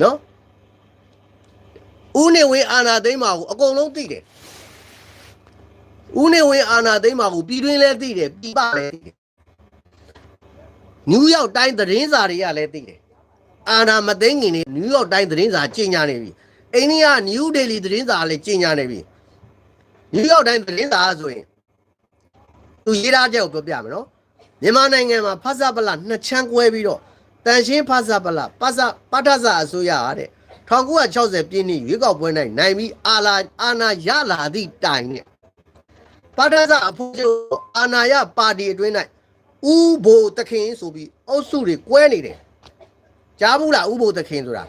နော်ဦးနေဝင်းအာနာသိမ်းမှာကိုအကုန်လုံးသိတယ်ဦးနေဝင်းအာနာသိမ်းမှာကိုပြည်တွင်းလည်းသိတယ်ပြည်ပလည်းသိတယ်နယူးယောက်တိုင်းသတင်းစာတွေကလည်းသိတယ်အာနာမသိမ်းခင်နေနယူးယောက်တိုင်းသတင်းစာကြီးညာနေပြီအိန္ဒိယနယူးဒေလီသတင်းစာလည်းကြီးညာနေပြီနယူးယောက်တိုင်းသတင်းစာဆိုရင်သူရေးထားချက်ကိုပြောပြမယ်နော်မြန်မာနိုင်ငံမှာဖဆပလနှစ်ချမ်းကွဲပြီးတော့ တန်ရှင်းဖဆပလပဆပထဆအစိုးရဟာတဲ့1960ပြည့်နှစ်ရွေးကောက်ပွဲ၌နိုင်ပြီးအာလာအာနာရလာသည့်တိုင်နဲ့ပထဆအဖို့ချုပ်အာနာယပါတီအတွင်း၌ဥဘိုတခင်ဆိုပြီးအုပ်စုတွေကွဲနေတယ်ကြားဘူးလားဥဘိုတခင်ဆိုတာ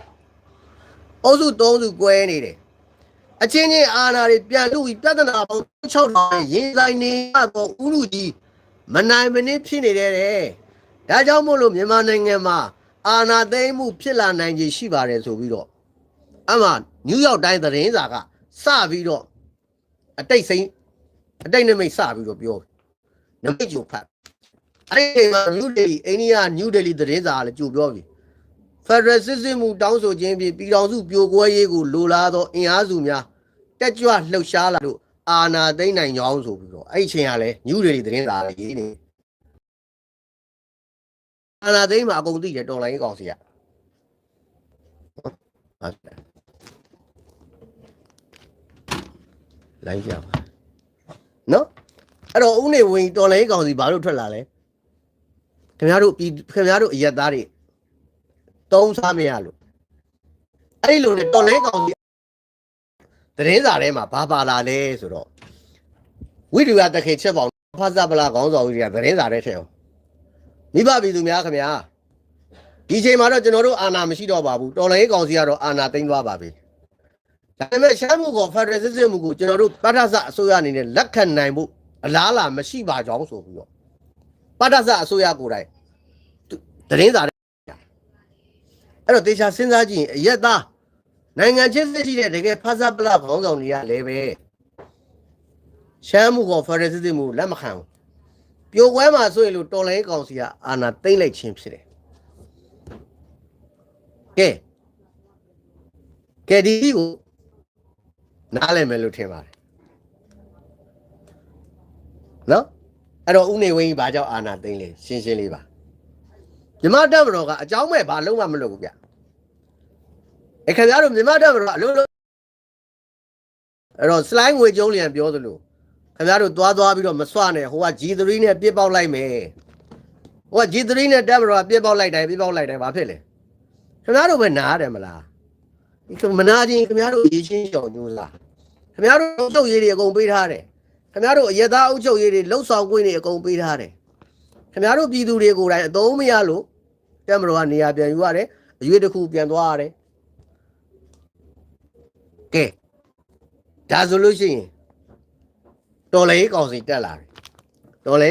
အုပ်စု၃စုကွဲနေတယ်အချင်းချင်းအာနာတွေပြန်လူပြီးပြဿနာပေါင်း6000ရင်ဆိုင်နေရတော့ဥလူကြီးမနိုင်မနစ်ဖြစ်နေတယ်တဲ့ ဒါကြောင့်မို့လို့မြန်မာနိုင်ငံမှာအာနာသိမ်းမှုဖြစ်လာနိုင်ခြေရှိပါတယ်ဆိုပြီးတော့အမှနယူးယောက်တိုင်းသတင်းစာကစပြီးတော့အတိတ်စိမ့်အတိတ်နမိတ်စပြီးတော့ပြောနမိတ်ကြိုဖတ်အဲ့ဒီမှာနယူးဒေလီအိန္ဒိယနယူးဒေလီသတင်းစာကလည်းကြိုပြောပြီဖက်ဒရယ်စစ်စစ်မှုတောင်းဆိုခြင်းဖြင့်ပြည်ထောင်စုပြိုကွဲရေးကိုလိုလားသောအင်အားစုများတက်ကြွလှုပ်ရှားလာလို့အာနာသိမ့်နိုင်ကြောင်းဆိုပြီးတော့အဲ့ဒီအချိန်ကလည်းနယူးဒေလီသတင်းစာကလည်းရေးနေ အာနာသိမ့်မှာအကုန်သိတယ်တော်လိုင်းကောင်စီကဟုတ်တယ်လိုင်းကြောင်နော်အဲ့တော့ဦးနေဝင်တော်လိုင်းကောင်စီဘာလို့ထွက်လာလဲခင်ဗျားတို့ပြည်ခင်ဗျားတို့အရက်သားတွေတုံးစားမရလို့အဲ့ဒီလိုနဲ့တော်လိုင်းကောင်စီသတင်းစာထဲမှာဘာပါလာလဲဆိုတော့ဝိဒုယတခေချက်ပေါင်းဖသပလာခေါင်းဆောင်ကြီးကသတင်းစာထဲထည့်အောင် မိဘပြည်သူများခင်ဗျာဒီချိန်မှာတော့ကျွန်တော်တို့အာဏာမရှိတော့ပါဘူးတော်လိုင်းကောင်စီကတော့အာဏာသိမ်းသွားပါပြီဒါပေမဲ့ရှမ်းမှုကဖက်ဒရယ်စစ်စစ်မှုကိုကျွန်တော်တို့ပထသအစိုးရအနေနဲ့လက်ခံနိုင်မှုအလားအလာမရှိပါကြောင်းဆိုပြီးတော့ပထသအစိုးရကိုယ်တိုင်သတင်းစာထဲအဲ့တော့တေချာစဉ်းစားကြည့်ရင်အရက်သားနိုင်ငံချင်းစစ်ရှိတဲ့တကယ်ဖသပလခေါင်းဆောင်တွေကလည်းပဲရှမ်းမှုကဖက်ဒရယ်စစ်စစ်မှုလက်မခံဘူး ပြိုကွဲမှာဆိုရင်လို့တော်လိုင်းကောင်စီကအာဏာသိမ်းလိုက်ခြင်းဖြစ်တယ်ကဲကဲဒီကိုနားလည်မယ်လို့ထင်ပါတယ်နော်အဲ့တော့ဥနေဝင်းကြီးဘာကြောင့်အာဏာသိမ်းလဲရှင်းရှင်းလေးပါမြမတက်မတော်ကအကြောင်းမဲ့ဘာလုံးဝမလုပ်ဘူးဗျအဲခင်ဗျားတို့မြမတက်မတော်ကအလုံးလုံးအဲ့တော့ slide ငွေကျုံးလျံပြောသလို ခင်ဗျားတို့သွားသွားပြီးတော့မစွနဲ့ဟိုက G3 နဲ့ပြစ်ပေါက်လိုက်မယ်ဟိုက G3 နဲ့တက်မတော်ကပြစ်ပေါက်လိုက်တယ်ပြစ်ပေါက်လိုက်တယ်ဘာဖြစ်လဲခင်ဗျားတို့ပဲနားတယ်မလားဒီမနာချင်းခင်ဗျားတို့ရေးချင်းရှောင်ညိုးလားခင်ဗျားတို့အုပ်ချုပ်ရေးတွေအကုန်ပေးထားတယ်ခင်ဗျားတို့အရက်သားအုပ်ချုပ်ရေးတွေလှုပ်ဆောင်ခွင့်တွေအကုန်ပေးထားတယ်ခင်ဗျားတို့ပြည်သူတွေကိုယ်တိုင်အသုံးမရလို့တက်မတော်ကနေရာပြန်ယူရတယ်အရွေးတစ်ခုပြန်သွားရတယ်ကဲဒါဆိုလို့ရှိရင် တော်လေကောင်စီတက်လာတယ်တော်လေ